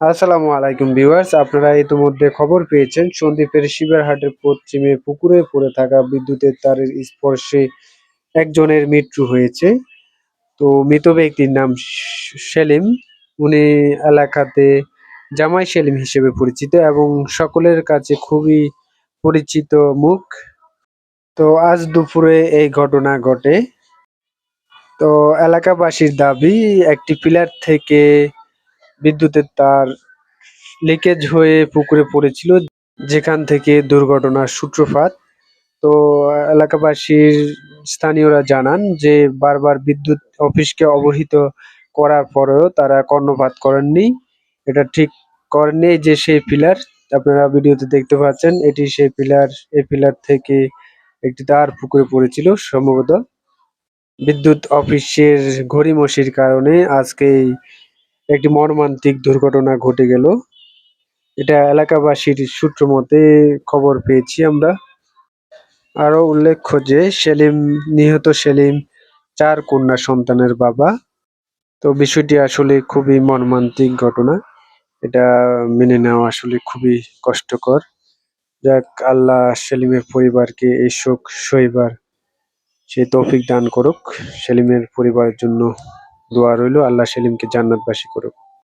আসসালামু আলাইকুম ভিউয়ার্স, আপনারা ইতিমধ্যে খবর পেয়েছেন সন্দ্বীপের শিবেরহাটের পশ্চিমে পুকুরে পড়ে থাকা বিদ্যুতের তারের স্পর্শে একজনের মৃত্যু হয়েছে। তো মৃত ব্যক্তির নাম সেলিম। উনি এলাকাতে জামাই সেলিম হিসেবে পরিচিত এবং সকলের কাছে খুবই পরিচিত মুখ। তো আজ দুপুরে এই ঘটনা ঘটে। তো এলাকাবাসীর দাবি, একটি পিলার থেকে বিদ্যুতের তার লিকেজ হয়ে পুকুরে পড়েছিল, যেখান থেকে দুর্ঘটনার সূত্রপাত। তো, এলাকাবাসীর স্থানীয়রা জানান যে, বারবার বিদ্যুৎ অফিসকে অবহিত করার পরেও তারা কর্ণপাত করেননি। এটা ঠিক করেননি এই যে, সেই পিলার, আপনারা ভিডিওতে দেখতে পাচ্ছেন, এটি সেই পিলার, এই পিলার থেকে একটি তার পুকুরে পড়েছিল। সম্ভবত বিদ্যুৎ অফিসের ঘড়িমসির কারণে আজকে একটি মর্মান্তিক দুর্ঘটনা ঘটে গেল। এটা এলাকাবাসীর সূত্র মতে খবর পেয়েছি আমরা। আরও উল্লেখ্য যে, সেলিম, নিহত সেলিম চার কন্যা সন্তানের বাবা। তো বিষয়টি আসলে খুবই মর্মান্তিক ঘটনা। এটা মেনে নেওয়া আসলে খুবই কষ্টকর। যাক, আল্লাহ সেলিমের পরিবারকে এই শোক সইবার সে তৌফিক দান করুক। সেলিমের পরিবারের জন্য দোয়া রইল আল্লাহ সেলিমকে জান্নাতবাসী করুক।